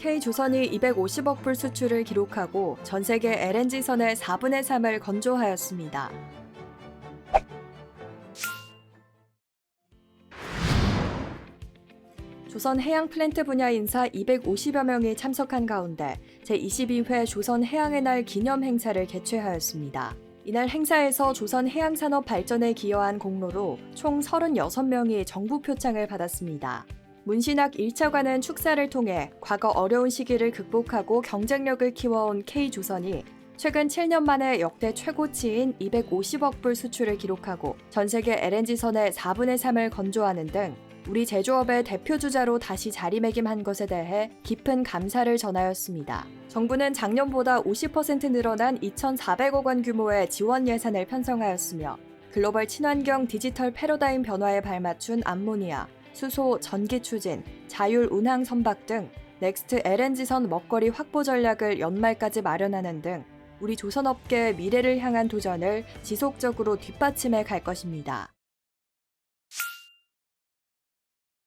K조선이 250억 불 수출을 기록하고 전 세계 LNG선의 4분의 3을 건조하였습니다. 조선 해양 플랜트 분야 인사 250여 명이 참석한 가운데 제22회 조선 해양의 날 기념 행사를 개최하였습니다. 이날 행사에서 조선 해양 산업 발전에 기여한 공로로 총 36명이 정부 표창을 받았습니다. 문신학 1차관은 축사를 통해 과거 어려운 시기를 극복하고 경쟁력을 키워온 K조선이 최근 7년 만에 역대 최고치인 250억 불 수출을 기록하고 전 세계 LNG선의 4분의 3을 건조하는 등 우리 제조업의 대표 주자로 다시 자리매김한 것에 대해 깊은 감사를 전하였습니다. 정부는 작년보다 50% 늘어난 2,400억 원 규모의 지원 예산을 편성하였으며 글로벌 친환경 디지털 패러다임 변화에 발맞춘 암모니아, 수소, 전기 추진, 자율 운항 선박 등 넥스트 LNG선 먹거리 확보 전략을 연말까지 마련하는 등 우리 조선업계의 미래를 향한 도전을 지속적으로 뒷받침해 갈 것입니다.